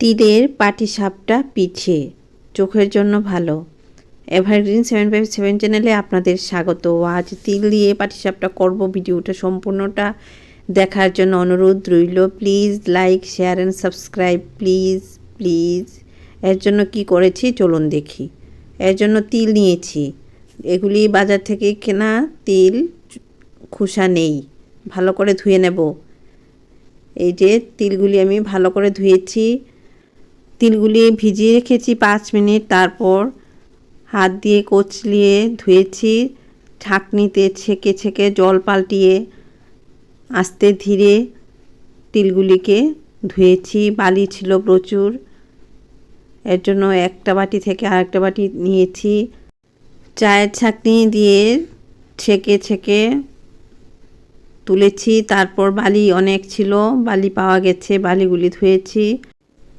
তিলের পাটিসাপটা পিঠে। চোখের জন্য ভালো। এভারগ্রিন সেভেন ফাইভ সেভেন চ্যানেলে আপনাদের স্বাগত। আজ তিল দিয়ে পাটিসাপটা করব। ভিডিওটা সম্পূর্ণটা দেখার জন্য অনুরোধ রইল। Please like share and subscribe please please এর জন্য কি করেছি? চলুন দেখি। এর জন্য তিল নিয়েছি। এগুলি বাজার থেকে কেনা তিল খোসা নেই। ভালো করে ধুয়ে নেব। এই যে তিলগুলি আমি ভালো করে ধুয়েছি। তিলগুলি ভিজিয়ে রেখেছি পাঁচ মিনিট। তারপর হাত দিয়ে কচলিয়ে ধুয়েছি। ঢাকনিতে ছেঁকে ছেঁকে জল পাল্টিয়ে আস্তে ধীরে তিলগুলিকে ধুয়েছি। বালি ছিল প্রচুর। এর জন্য একটা বাটি থেকে আরেকটা বাটি নিয়েছি। চায়ের ছাঁকনি দিয়ে ছেঁকে ছেঁকে তুলেছি। তারপর বালি অনেক ছিল। বালি পাওয়া গেছে। বালিগুলি ধুয়েছি।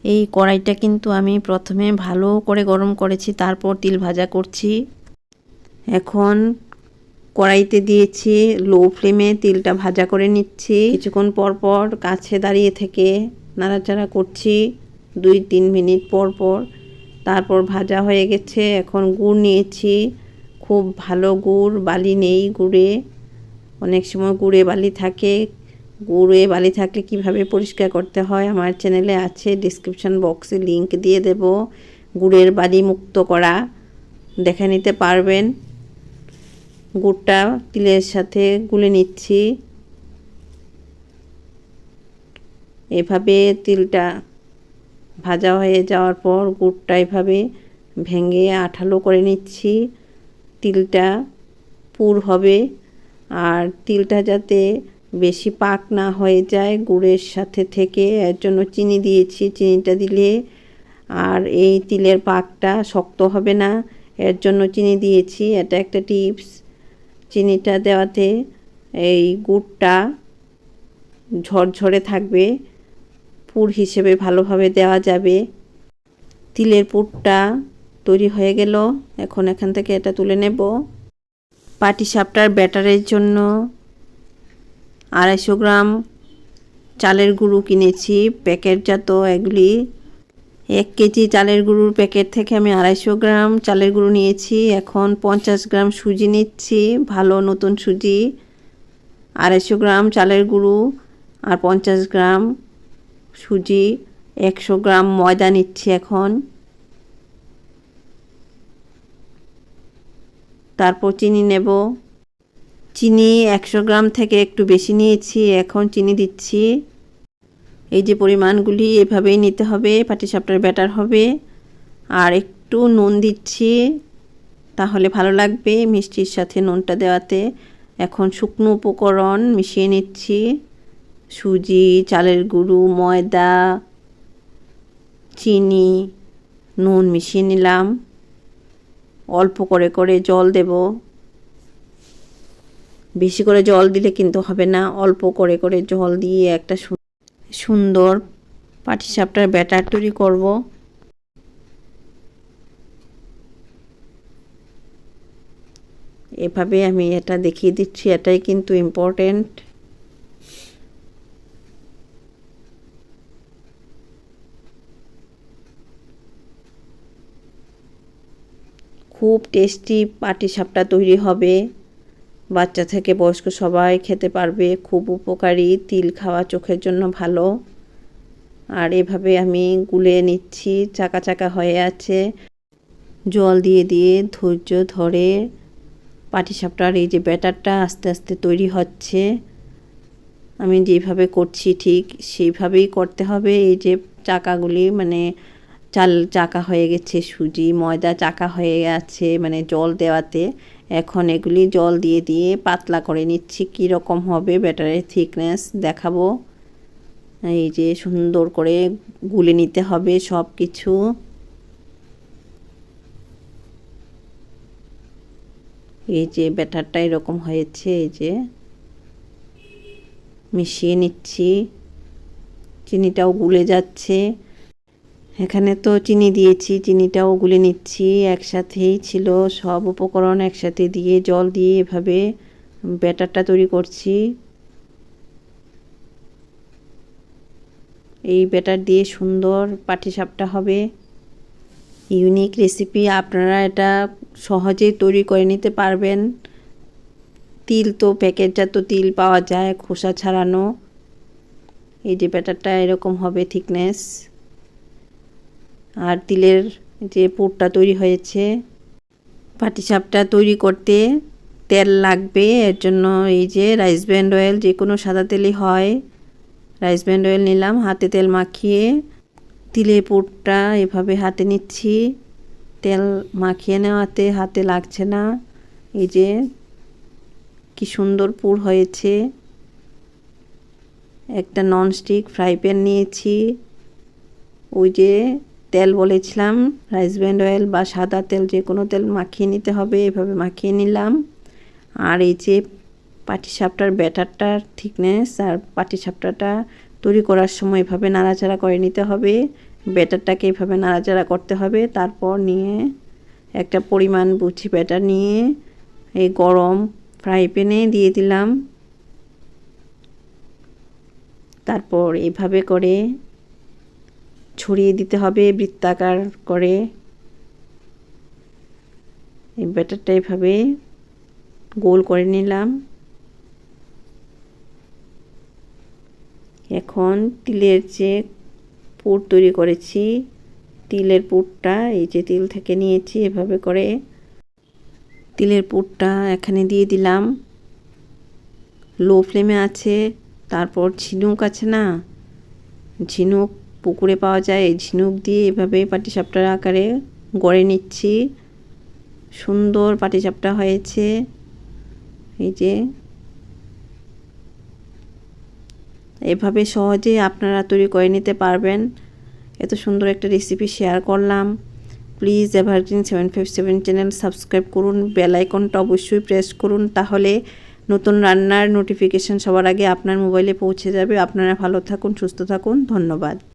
এই কড়াইটা কিন্তু আমি প্রথমে ভালো করে গরম করেছি, তারপর তিল ভাজা করছি। এখন কড়াইতে দিয়েছি লো ফ্লেমে তিলটা ভাজা করে নিচ্ছি। কিছুক্ষণ পর পর কাছে দাঁড়িয়ে থেকে নাড়াচাড়া করছি, দুই তিন মিনিট পর পর। তারপর ভাজা হয়ে গেছে, এখন গুড় নিয়েছি। খুব ভালো গুড়, বালি নেই গুড়ে। অনেক সময় গুড়ে বালি থাকে গুড়ে বালি থাকলে কীভাবে পরিষ্কার করতে হয় আমার চ্যানেলে আছে ডিসক্রিপশান বক্সে লিংক দিয়ে দেব। গুড়ের বালি মুক্ত করা, দেখে নিতে পারবেন। গুড়টা তিলের সাথে গুলে নিচ্ছি। এভাবে তিলটা ভাজা হয়ে যাওয়ার পর গুড়টা এভাবে ভেঙে আঠালো করে নিচ্ছি। তিলটা পুর হবে আর তিলটা যাতে বেশি পাক না হয়ে যায়, গুড়ের সাথে থেকে। এর জন্য চিনি দিয়েছি, চিনিটা দিলে আর এই তিলের পাকটা শক্ত হবে না। এর জন্য চিনি দিয়েছি। এটা একটা টিপস। চিনিটা দেওয়াতে এই গুড়টা ঝরঝরে থাকবে। পুর হিসেবে ভালোভাবে দেওয়া যাবে। তিলের পুরটা তৈরি হয়ে গেল। এখন এখান থেকে এটা তুলে নেব। পাটিসাপটার ব্যাটারের জন্য আড়াইশো গ্রাম চালের গুঁড়ো কিনেছি প্যাকেটজাত এগুলি। এক কেজি চালের গুঁড়োর প্যাকেট থেকে আমি আড়াইশো গ্রাম চালের গুঁড়ো নিয়েছি। এখন পঞ্চাশ গ্রাম সুজি নিচ্ছি, ভালো নতুন সুজি। আড়াইশো গ্রাম চালের গুঁড়ো আর পঞ্চাশ গ্রাম সুজি, একশো গ্রাম ময়দা নিচ্ছি এখন। তারপর চিনি নেব। চিনি একশো গ্রাম থেকে একটু বেশি নিয়েছি, এখন চিনি দিচ্ছি। এই যে পরিমাণগুলি এভাবেই নিতে হবে, পাটিসাপটার ব্যাটার হবে। আর একটু নুন দিচ্ছি, তাহলে ভালো লাগবে মিষ্টির সাথে নুনটা দেওয়াতে। এখন শুকনো উপকরণ মিশিয়ে নিচ্ছি। সুজি, চালের গুঁড়ো, ময়দা, চিনি, নুন মিশিয়ে নিলাম। অল্প করে করে জল দেব। বেশি করে জল দিলে কিন্তু হবে না। অল্প করে করে জল দিয়ে একটা সুন্দর পাটিসাপটার ব্যাটার তৈরি করব। এভাবে আমি এটা দেখিয়ে দিচ্ছি, এটাই কিন্তু ইম্পর্টেন্ট খুব টেস্টি পাটিসাপটা তৈরি হবে। বাচ্চা থেকে বয়স্ক সবাই খেতে পারবে, খুব উপকারী, তিল খাওয়া চোখের জন্য ভালো। আর এভাবে আমি গুলে নিচ্ছি, চাকা চাকা হয়ে আছে। জল দিয়ে দিয়ে ধৈর্য ধরে পাটিসাপটার এই যে ব্যাটারটা আস্তে আস্তে তৈরি হচ্ছে। আমি যেভাবে করছি ঠিক সেইভাবেই করতে হবে। এই যে চাকাগুলি মানে চাল চাকা হয়ে গেছে, সুজি, ময়দা চাকা হয়ে গেছে মানে জল দেওয়াতে। এখন এগুলি জল দিয়ে দিয়ে পাতলা করে নিচ্ছি কীরকম হবে ব্যাটারের থিকনেস দেখাবো। এই যে সুন্দর করে গুলে নিতে হবে সব কিছু এই যে ব্যাটারটা এরকম হয়েছে, এই যে মিশিয়ে নিচ্ছি। চিনিটাও গুলে যাচ্ছে। এখানে তো চিনি দিয়েছি, চিনিটাও গুলে নিচ্ছি, একসাথেই ছিল সব উপকরণ একসাথে দিয়ে, জল দিয়ে এভাবে ব্যাটারটা তৈরি করছি। এই ব্যাটার দিয়ে সুন্দর পাটিসাপটা হবে। ইউনিক রেসিপি, আপনারা এটা সহজেই তৈরি করে নিতে পারবেন। তিল তো প্যাকেটজাত তিল পাওয়া যায়, খোসা ছাড়ানো। এই যে ব্যাটারটা এরকম হবে, থিকনেস। আর তিলের যে পুরটা তৈরি হয়েছে, পাটিসাপটা তৈরি করতে তেল লাগবে। এর জন্য এই যে রাইস ব্র্যান্ড অয়েল যে কোনো সাদা তেলই হয়। রাইস ব্র্যান্ড অয়েল নিলাম, হাতে তেল মাখিয়ে তিলের পুরটা এভাবে হাতে নিচ্ছি। তেল মাখিয়ে নেওয়াতে হাতে লাগছে না। এই যে কি সুন্দর পুর হয়েছে। একটা ননস্টিক ফ্রাই প্যান নিয়েছি। ওই যে তেল বলেছিলাম রাইস ব্র্যান্ড অয়েল বা সাদা তেল যে কোনো তেল মাখিয়ে নিতে হবে, এভাবে মাখিয়ে নিলাম। আর এই যে পাটিসাপটার ব্যাটারটার থিকনেস আর পাটিসাপটাটা তৈরি করার সময় এভাবে নাড়াচাড়া করে নিতে হবে। ব্যাটারটাকে এভাবে নাড়াচাড়া করতে হবে। তারপর নিয়ে একটা পরিমাণ বুঝি ব্যাটার নিয়ে এই গরম ফ্রাই প্যানে দিয়ে দিলাম। তারপর এভাবে করে ছড়িয়ে দিতে হবে, বৃত্তাকার করে। এই ব্যাটারটা এভাবে গোল করে নিলাম। এখন তিলের যে পুর তৈরি করেছি, তিলের পুরটা এই যে তিল থেকে নিয়েছি, এভাবে করে তিলের পুরটা এখানে দিয়ে দিলাম। লো ফ্লেমে আছে, তারপর ঝিনুক আছে না? ঝিনুক পুকুরে পাওয়া যায়, এই ঝিনুক দিয়ে এভাবে পাটিসাপটার আকারে গড়ে নিচ্ছি। সুন্দর পাটিসাপটা হয়েছে। এই যে এভাবে সহজে আপনারা তৈরি করে নিতে পারবেন। এত সুন্দর একটা রেসিপি শেয়ার করলাম। Please evergreen seven five seven channel subscribe করুন বেল আইকনটা অবশ্যই প্রেস করুন, তাহলে নতুন রান্নার নোটিফিকেশান সবার আগে আপনার মোবাইলে পৌঁছে যাবে। আপনারা ভালো থাকুন, সুস্থ থাকুন, ধন্যবাদ।